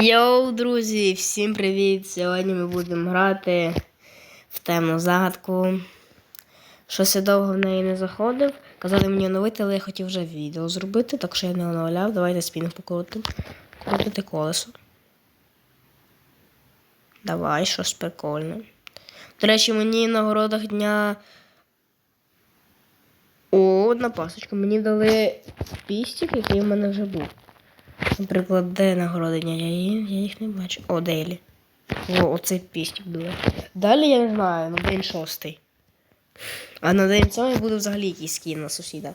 Йоу, друзі, всім привіт! Сьогодні ми будемо грати в темну загадку. Щось я довго в неї не заходив. Казали мені оновити, але я хотів вже відео зробити, так що я не оновляв. Давайте спінг покрутимо. Крутити колесо. Давай, щось прикольне. До речі, мені на городах дня. О, одна пасочка. Мені дали пістик, який в мене вже був. Наприклад, де нагородиння? Я, їх- я їх не бачу. О, Дейлі. О, оцей пістик буде. Далі я не знаю, на день шостий. А на день цього буде взагалі якийсь скін на сусіда.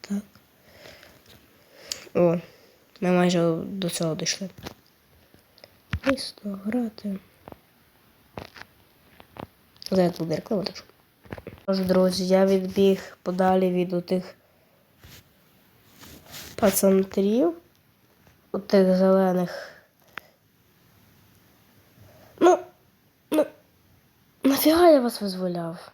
Так. О, ми майже до цього дійшли. Місто грати. Зараз тут реклама. Тож, друзі, я відбіг подалі від отих пацантрів, отих зелених. Ну, ну, нафіга я вас визволяв?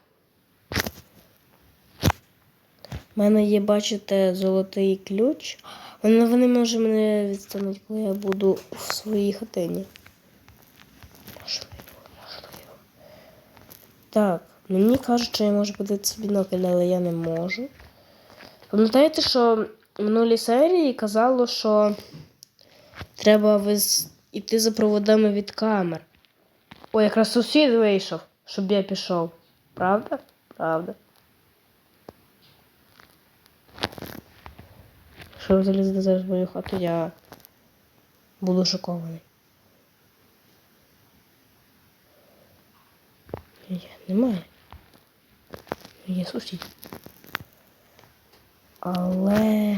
У мене є, бачите, золотий ключ. Вони, вони може мене відстануть, коли я буду в своїй хатині. Можливо, можливо. Так, мені кажуть, що я можу подивитися бінокль, але я не можу. Пам'ятаєте, що минулій серії казало, що треба виз... йти за проводами від камер. Ой, якраз сусід вийшов, щоб я пішов. Правда? Правда. Якщо ви залізете зараз в мою хату, я буду шокований. Немає. Є сусід. Але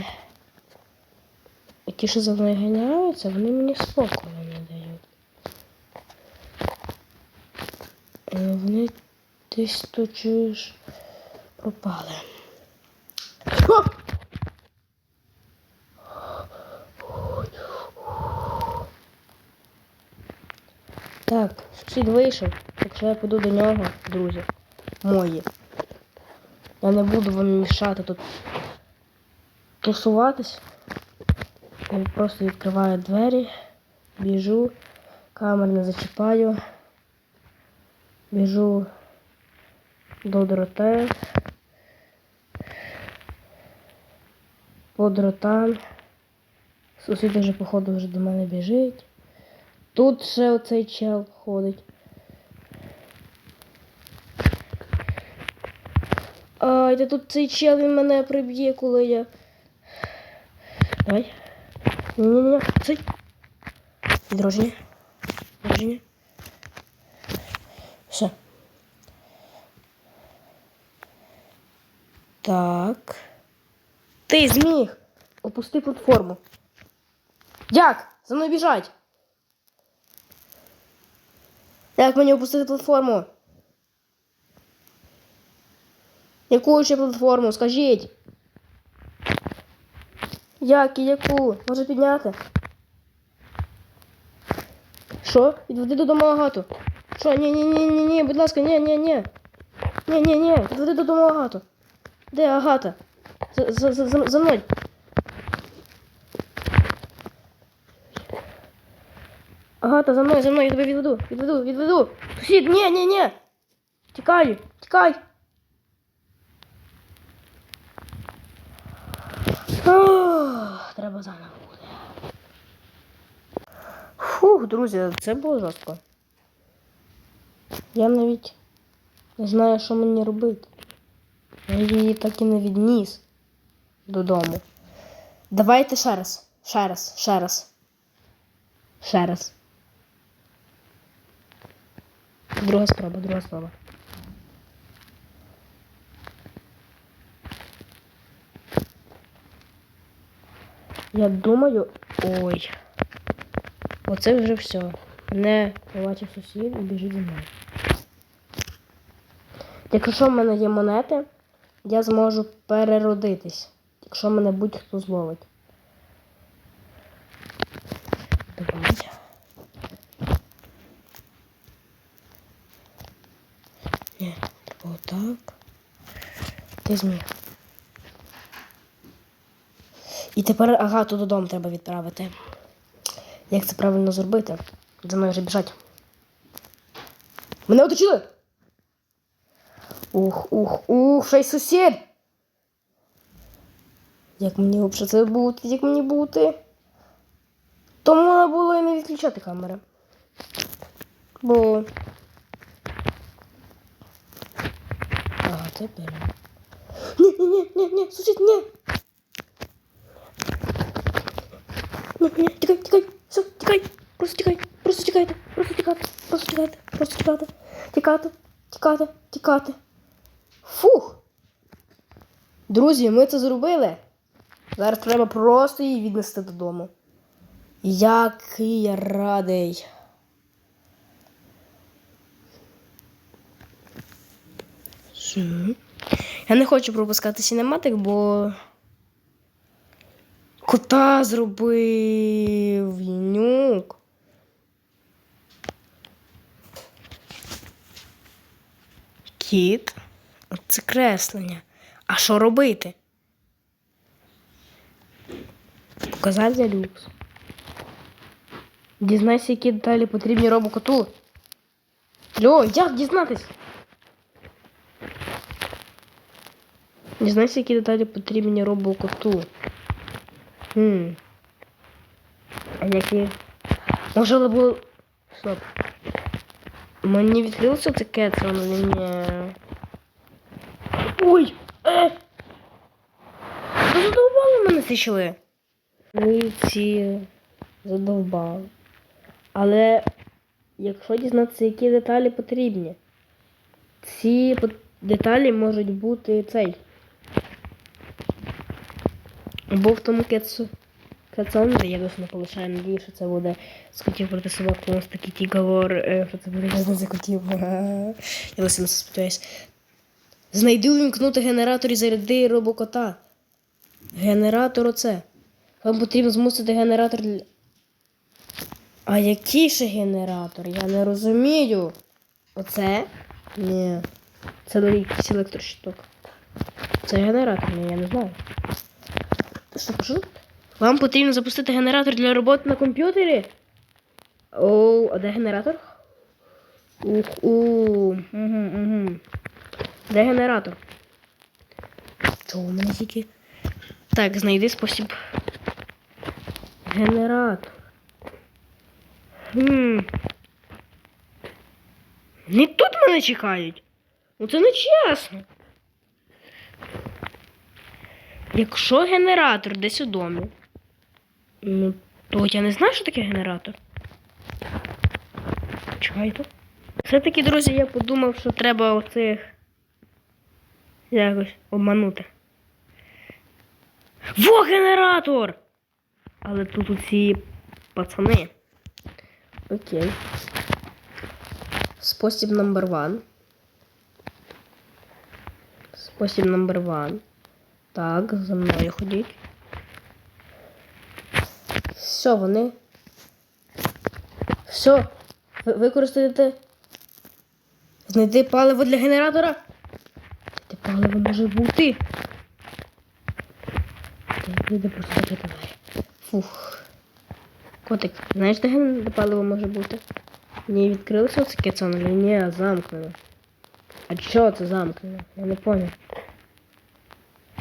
ті, що за мною ганяються, вони мені спокою не дають. Е, Вони десь тут чуєш пропали. Так, сусід вийшов, якщо я піду до нього, друзі, мої. Я не буду вам мішати тут тусуватись. Просто відкриваю двері, біжу, камер не зачіпаю, біжу до дроте, по дротам. Сусід вже, походу, вже до мене біжить. Тут ще оцей чел ходить. Ай, та тут цей чел він мене приб'є, коли я. Давай. Ні-ні-ні. Цей. Відродження. Відродження. Все. Так. Ти зміг! Опусти платформу. Як? За мною біжать! Як мені опустити платформу? Яку ще платформу? Скажіть. Як яку? Може підняти? Що? Відведи додому Агату. Що? Ні, ні, ні, ні, ні, будь ласка, ні, ні, ні. Ні, ні, ні, відведи додому Агату. Де Агата? За, за, за, за, мною. Агата, за мною, за мною, я тебе відведу, відведу, відведу. Сусід, ні, ні, ні. Тікаю, тікай. Треба заново буде. Фух, друзі, це було жорстко. Я навіть не знаю, що мені робити. Я її так і не відніс додому. Давайте ще раз. Ще раз, ще раз. Ще раз. Друга спроба, друга спроба. Я думаю. Ой. Оце вже все. Не побачив сусід і біжить за мною. Якщо в мене є монети, я зможу переродитись. Якщо мене будь-хто зловить. Давай. Ні, отак. Ти зміг. І тепер агату додому треба відправити. Як це правильно зробити? За мною вже біжать. Мене оточили! Ух, ух, ух, шей сусід! Як мені взагалі це бути? Як мені бути? Тому треба було і не відключати камери. Бо. Ага, беремо. Ні, ні, ні, ні, ні, сусід, ні. Ні, ні, тікай, тікай, все, тікай, просто тікай, просто тікайте, просто тікати, просто тікати, просто тікати, тікати, тікати, тікати. Фух. Друзі, ми це зробили. Зараз треба просто її віднести додому. Який я радий. Я не хочу пропускати синематик, бо кота зробив нюк. Кіт. Це креслення. А що робити? Показати люкс. Дізнайся, які деталі потрібні робокоту. Льо, як дізнатись? Дізнайся, які деталі потрібні робокоту. Хм. А які? Але було. Стоп. Мені відкрилося таке, це не. Ой! Е! Ви задовбали мене січили? Ви ці задовбали. Але якщо дізнатися, які деталі потрібні, ці деталі можуть бути цей. Або в тому. Кетсон, де я досі не полишаю надію, що це буде з котів проти собак, у нас такий тіговор, е, що це буде за котів. Я досі на це сподіваюсь. Знайди увімкнути генератор і заряди робокота. Генератор оце. Вам потрібно змусити генератор для. А який ще генератор? Я не розумію. Оце? Ні. Це якийсь електрощиток. Це генератор, ні, я не знаю. Що. Вам потрібно запустити генератор для роботи на комп'ютері? Оу, а де генератор? Ух, у. Угу, угу. Де генератор? Чого у мене тільки? Так, знайди спосіб. Генератор. Хм. Не тут мене чекають. Ну це не чесно. Якщо генератор десь у домі, ну, то я не знаю, що таке генератор. Чекайте. Все-таки, друзі, я подумав, що треба оцих якось обманути. Во генератор! Але тут оці пацани. Окей. Спосіб номер ван. Спосіб номер ван. Так, за мною ходіть. Все, вони. Все. Ви використаєте. Знайти паливо для генератора. Де паливо може бути? Вийде просто закрити двері. Фух. Котик, знаєш, де де паливо може бути? Не відкрилося оце кецон, але ні, замкнено. А чого це замкнено? Я не понял.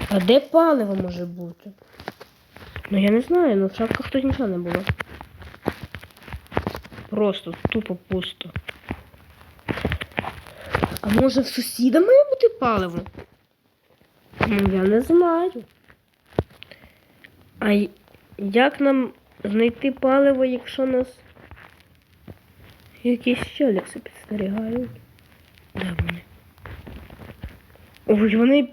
А де паливо може бути? Ну я не знаю, ну в шапках тут нічого не було. Просто тупо пусто. А може в сусіда має бути паливо? Ну, я не знаю. А як нам знайти паливо, якщо нас якісь щелікси підстерігають? Де вони? Ой, вони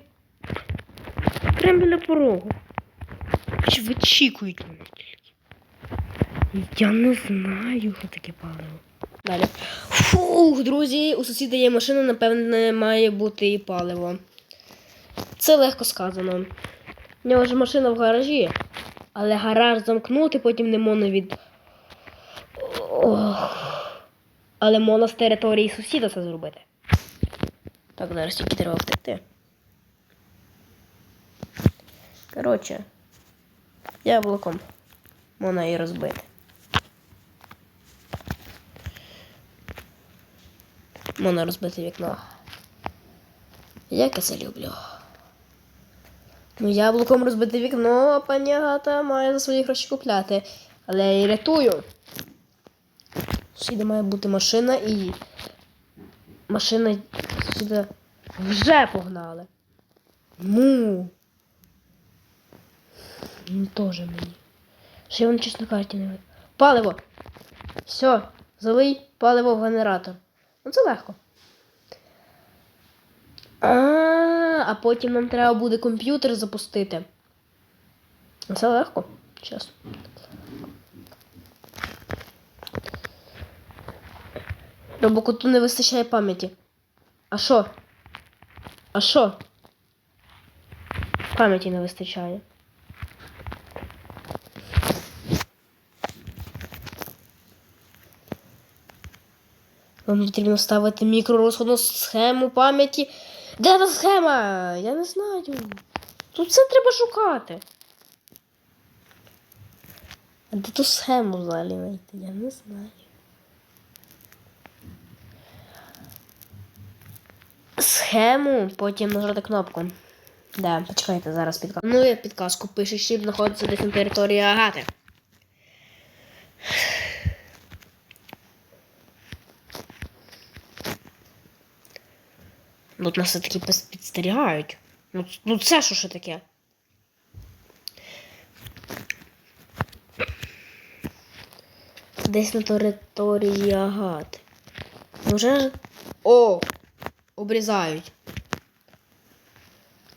прямо біля порогу. Чи вичікують мене тільки? Я не знаю, що таке паливо. Далі. Фух, друзі, у сусіда є машина, напевне, має бути і паливо. Це легко сказано. У нього ж машина в гаражі, але гараж замкнути потім не можна від. Ох. Але можна з території сусіда це зробити. Так, зараз тільки треба втекти. Коротше. Яблуком. Можна її розбити. Можна розбити вікно. Як я це люблю. Ну, яблуком розбити вікно, пані Агата має за свої гроші купляти. Але я її рятую. Сюди має бути машина і. Машина сюди вже погнали. Ну. Теж мені. Ще воно чесно карті не видно. Паливо! Все, залий паливо в генератор. Ну це легко. А, а потім нам треба буде комп'ютер запустити. Це легко, чесно. Робокоту не вистачає пам'яті. А що? А що? Пам'яті не вистачає. Вам потрібно ставити мікророзходну схему пам'яті. Де та схема? Я не знаю. Тут це треба шукати. А де ту схему взагалі знайти? Я не знаю. Схему, потім нажати кнопку. Да, почекайте, зараз підказку. Ну, я підказку пише, що знаходиться десь на території Агати. Ну, Тут нас все-таки підстерігають. Ну, ну це що ще таке? Десь на території Агати. Може. ж- О! Обрізають.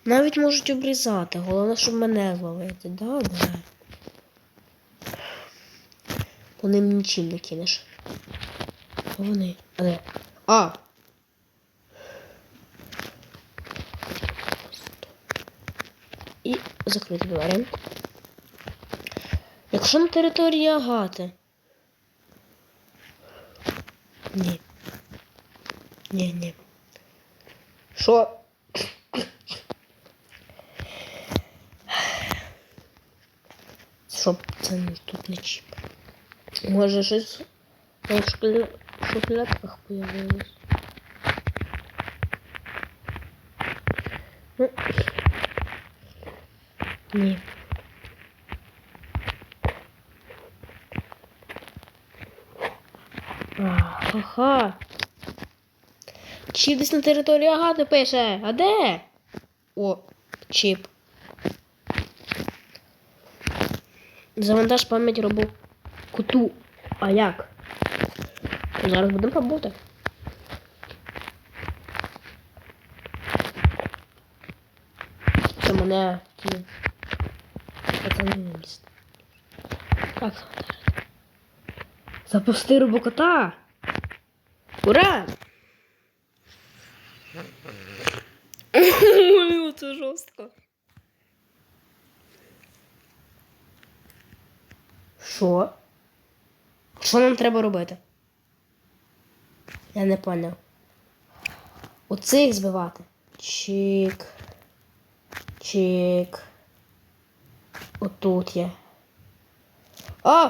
Навіть можуть обрізати. Головне, щоб мене зловити. Да, да. По ним нічим не кинеш. А Вони. А де? А! І закрити двері. Якщо на території Агати. Ні. Ні, ні. Що? Щоб це тут не чіп. Може щось шкля- шухлядках появилось. Ну. Ні. Ага. Чіп десь на території Агати пише. А де? О, чіп. Завантаж пам'ять робу куту. А як? Зараз будемо пробувати. Це мене не. Так. Запусти робокота! Ура! Ой, це жорстко. Що? Що нам треба робити? Я не поняв. Оцих збивати. Чик. Чик. Отут є. А!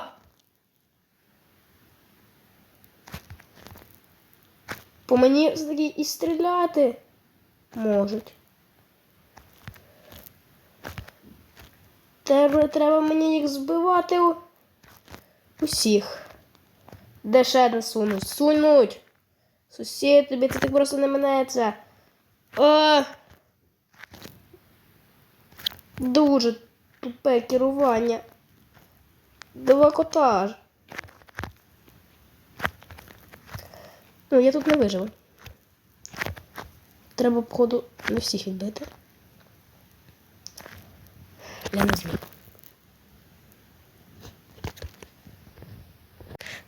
По мені все-таки і стріляти можуть. Треба, треба мені їх збивати у... усіх. Де ще один сунуть? Сунуть! Сусід, тобі це так просто не минеться. А! Дуже тупе керування. Два кота. Ну, я тут не виживу. Треба, походу, не всіх відбити. Я не знаю.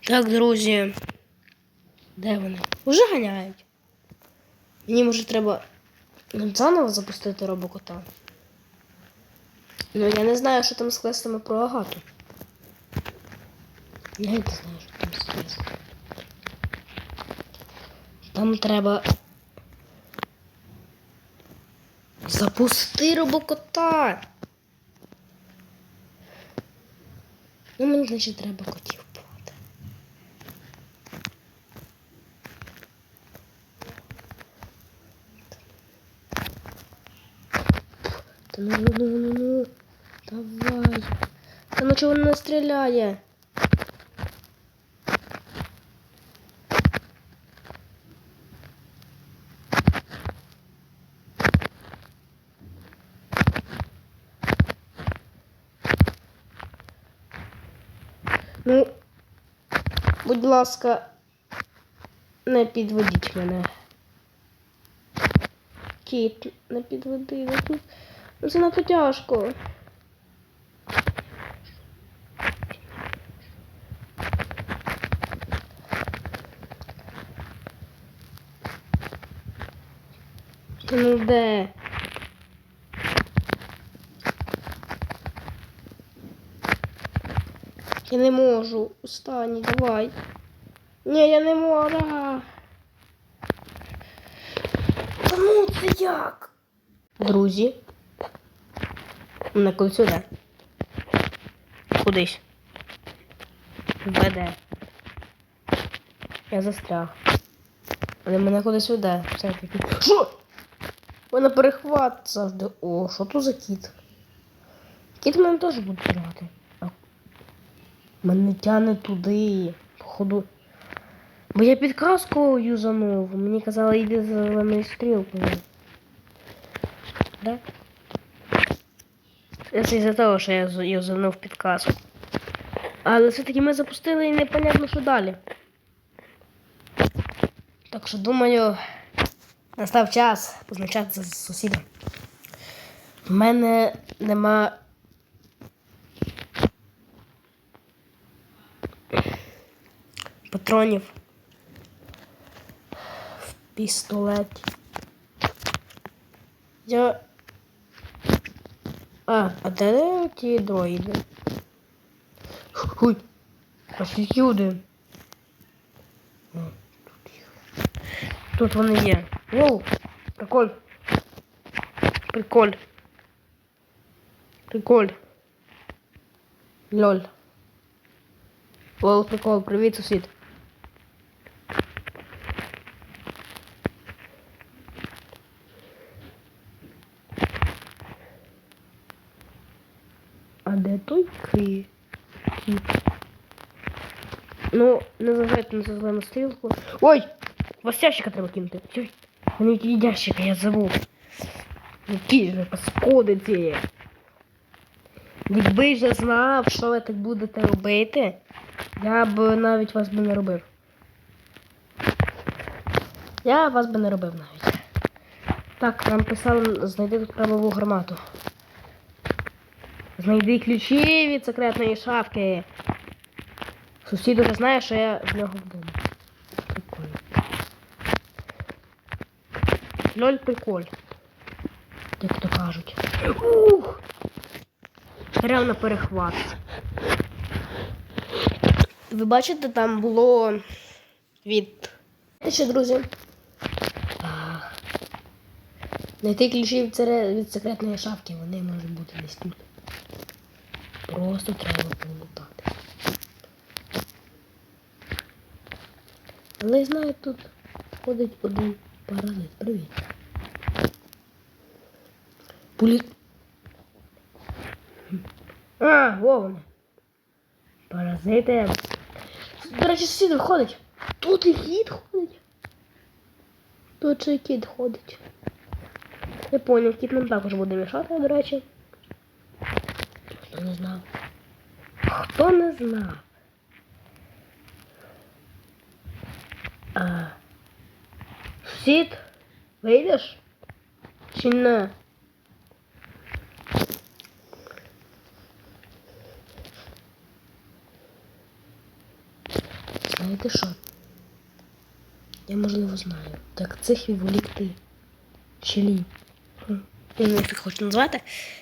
Так, друзі. Де вони? Уже ганяють. Мені може треба заново запустити робокота. Ну, я не знаю, що там з квестами про Агату. Я не знаю, що там з квестами. Там треба. Запусти робокота. Ну, мені, значить, треба котів вбивати. Та ну, ну, ну, ну, ну. Давай. Та ну чого не стріляє? Ну, будь ласка, не підведіть мене. Кіт, не підведи. не під- Ну, це надто тяжко. Ти ну де? Я не можу. Останній, давай. Ні, я не можу. Ну це як? Друзі. Мене куди сюди. Кудись. Веде. Я застряг. Але мене кудись веде. Все-таки. Що? Мене перехват завжди. О, що тут за кіт? Кіт мене теж буде грати. Мене тяне туди, походу. Бо я підказку юзанув. Мені казали, йди за зеленою стрілкою. Да? Це із-за того, що я юзанув підказку. Але все-таки ми запустили і непонятно, що далі. Так що думаю, настав час позначатися з сусідом. В мене нема патронів в пістолеті. Я. А, а де ті дроїди? Хуй. Пошли сюди. О, тут їх. Тут вони є. Воу! Приколь. Приколь. Приколь. Лоль. Лол, прикол, привіт, сусід. А де той ки? Кіт? Ну, не зважайте на зелену стрілку. Ой! Вас ящика треба кинути. Вони ті ящика, я забув. Які ж паскуди ці. Якби ж я знав, що ви так будете робити, я б навіть вас би не робив. Я вас би не робив навіть. Так, нам писали знайди тут правову гранату. Знайди ключі від секретної шафки. Сусід уже знає, що я в нього вдома. Прикольно. Лоль приколь. Як то кажуть. Ух! На перехват. Ви бачите, там було від. Ще, друзі. А, Знайти ключі від, від секретної шафки, вони можуть бути десь тут. Просто треба полутати. Але я знаю, тут ходить один паразит. Привіт. Пулі... А, вовне. Паразити. До речі, сусід виходить. Тут і кіт ходить. Тут ще кіт ходить. Я понял, кіт нам також буде мішати, до речі. Хто не знав? Хто не знав? А, сусід, вийдеш? Чи не? Знаєте що? Я можливо знаю. Так цих відволікти. Чи ні? Хм. Я не знаю, як хочу назвати.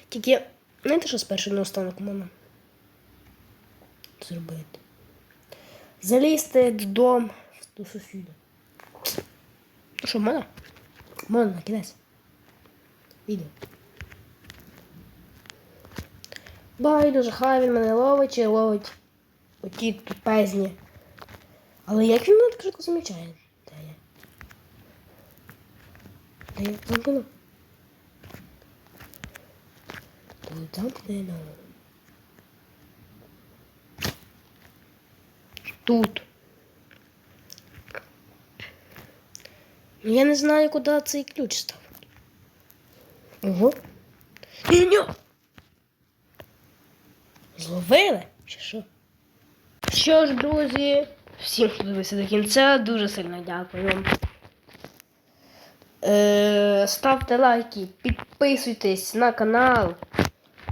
Тільки, знаєте, що спершу на останок можна зробити? Залізти додому до сусіда. Ну що, можна? Можна, кінець. Відео. Байдуже, хай він мене ловить чи ловить Оті тупезні. Але як він мене так швидко замічає? Де я? Де я замкнув? Тут замкнено. Тут. Я не знаю, куди цей ключ став. Ого. Ні-ні! Зловили? Чи що? Що ж, друзі, всім, хто дивився до кінця, дуже сильно дякую. Е, ставте лайки, підписуйтесь на канал.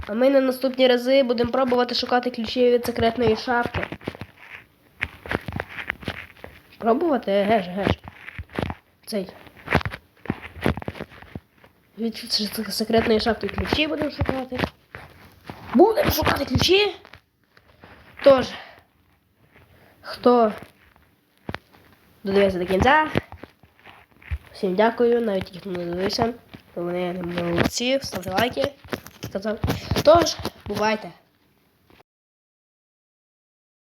А ми на наступні рази будемо пробувати шукати ключі від секретної шафки. Пробувати? Еге ж. Цей. Від секретної шахти ключі будемо шукати. Будемо шукати ключі. Тож, хто додивився до кінця, всім дякую, навіть ті, хто не дивився. Вони молодці, ставте лайки. Сказав. Тож, бувайте!